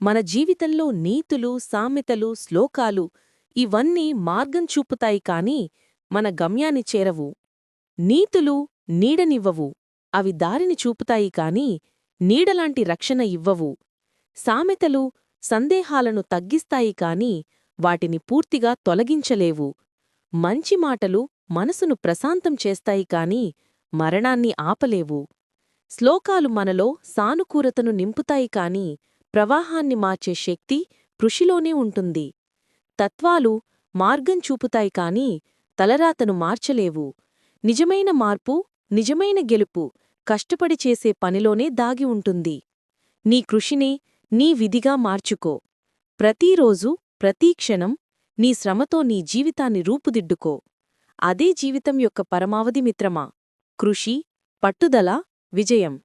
మన జీవితంలో నీతులు సామెతలు శ్లోకాలు ఇవన్నీ మార్గం చూపుతాయి కాని మన గమ్యాన్ని చేరవు. నీతులు నీడనివ్వవు. అవి దారిని చూపుతాయి కాని నీడలాంటి రక్షణ ఇవ్వవు. సామెతలు సందేహాలను తగ్గిస్తాయి కాని వాటిని పూర్తిగా తొలగించలేవు. మంచి మాటలు మనసును ప్రశాంతం చేస్తాయి కాని మరణాన్ని ఆపలేవు. శ్లోకాలు మనలో సానుకూరతను నింపుతాయి కాని ప్రవాహాన్ని మార్చే శక్తి కృషిలోనే ఉంటుంది. తత్వాలు మార్గం చూపుతాయి కాని తలరాతను మార్చలేవు. నిజమైన మార్పు నిజమైన గెలుపు కష్టపడి చేసే పనిలోనే దాగి ఉంటుంది. నీ కృషిని నీ విధిగా మార్చుకో. ప్రతిరోజు ప్రతీ క్షణం నీ శ్రమతో నీ జీవితాన్ని రూపుదిద్దుకో. అదే జీవితం యొక్క పరమావధి మిత్రమా? కృషి పట్టుదల విజయం.